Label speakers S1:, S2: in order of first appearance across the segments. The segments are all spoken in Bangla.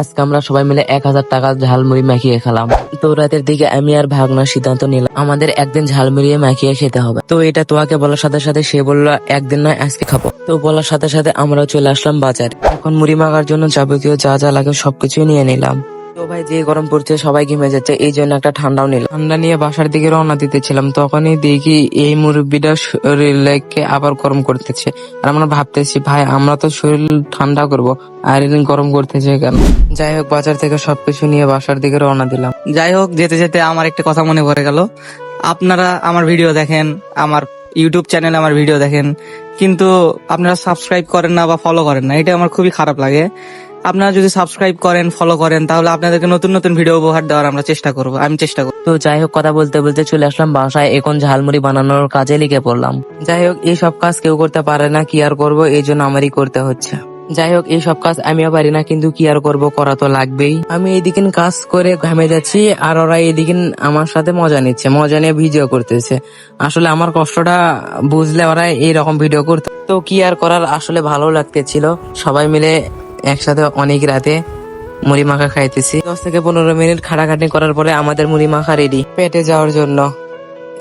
S1: আজকে আমরা সবাই মিলে এক হাজার টাকা ঝালমুড়ি মাখিয়ে খেলাম। তো রাতের দিকে আমি আর ভাগনা সিদ্ধান্ত নিলাম, আমাদের একদিন ঝালমুড়ি মাখিয়ে খেতে হবে। তো এটা তোয়াকে বলার সাথে সাথে সে বলল, একদিন নয়, আজকে খাব। তো বলার সাথে সাথে আমরাও চলে আসলাম বাজার। এখন মুড়ি মাখার জন্য যাবতীয় যা যা লাগে সবকিছুই নিয়ে নিলাম। তো ভাই যে গরম পড়ছে সবাই ঘেমে যাচ্ছে এই জন্য একটা ঠান্ডাও নিলাম ঠান্ডা নিয়ে বাসার দিকে রওনা দিতেছিলাম তখনই দেখি এই মুরব্বিটা শরীরকে আবার গরম করতেছে। আর আমরা ভাবতেছি ভাই আমরা তো শরীর ঠান্ডা করব আর এদিন গরম করতেছে কেন? যাই হোক বাজার থেকে সবকিছু নিয়ে বাসার দিকে রওনা দিলাম।
S2: যাই হোক যেতে যেতে আমার একটা কথা মনে পড়ে গেল। আপনারা আমার ভিডিও দেখেন আমার ইউটিউব চ্যানেলে আমার ভিডিও দেখেন কিন্তু আপনারা সাবস্ক্রাইব করেন না বা ফলো করেন না এটা আমার খুবই খারাপ লাগে। আপনারা যদি সাবস্ক্রাইব করেন ফলো করেন, তাহলে আপনাদেরকে নতুন নতুন ভিডিও উপহার দেওয়ার আমরা চেষ্টা করব, আমি চেষ্টা করব।
S1: তো যাই হোক, কথা বলতে বলতে চলে আসলাম বাসায়, এখন ঝালমুড়ি বানানোর কাজে লিখে পড়লাম। যাই হোক, এই সব কাজ কেউ করতে পারে না, কি আর করব, এই জন্য আমারই করতে হচ্ছে। যাই হোক, এই সব কাজ আমিও পারি না, কিন্তু কি আর করব, করা তো লাগবেই। আমি এইদিকে কাজ করে ঘামে যাচ্ছি, আর ওরা এইদিকে আমার সাথে মজা নিচ্ছে, মজা নিয়ে ভিডিও করতেছে। আসলে আমার কষ্টটা বুঝলে ওরা এইরকম ভিডিও করতে। তো কি আর করার, আসলে ভালো লাগতেছিল। সবাই মিলে একসাথে অনেক রাতে মুড়ি মাখা খাইতেছি। দশ থেকে পনেরো মিনিট খাটাখাটি করার পরে আমাদের মুড়ি মাখা রেডি পেটে যাওয়ার জন্য।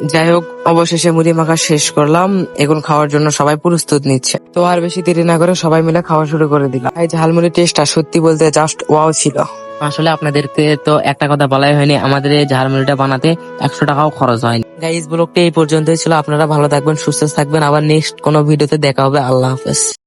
S1: যাই হোক অবশেষে মুড়ি মাখা শেষ করলাম। এখন খাওয়ার জন্য সবাই প্রস্তুত নিচ্ছে। তো আর বেশি দেরি না করে সবাই মিলে খাওয়া শুরু করে দিলাম। এই ঝালমুড়ি টেস্টটা সত্যি বলতে জাস্ট ওয়াও ছিল। আসলে আপনাদেরকে তো একটা কথা বলাই হয়নি আমাদের এই ঝালমুড়িটা বানাতে একশো টাকাও খরচ হয়নি। গাইজ ব্লগটা এই পর্যন্তই ছিল। আপনারা ভালো থাকবেন সুস্থ থাকবেন। আবার নেক্সট কোনো ভিডিওতে দেখা হবে। আল্লাহ হাফেজ।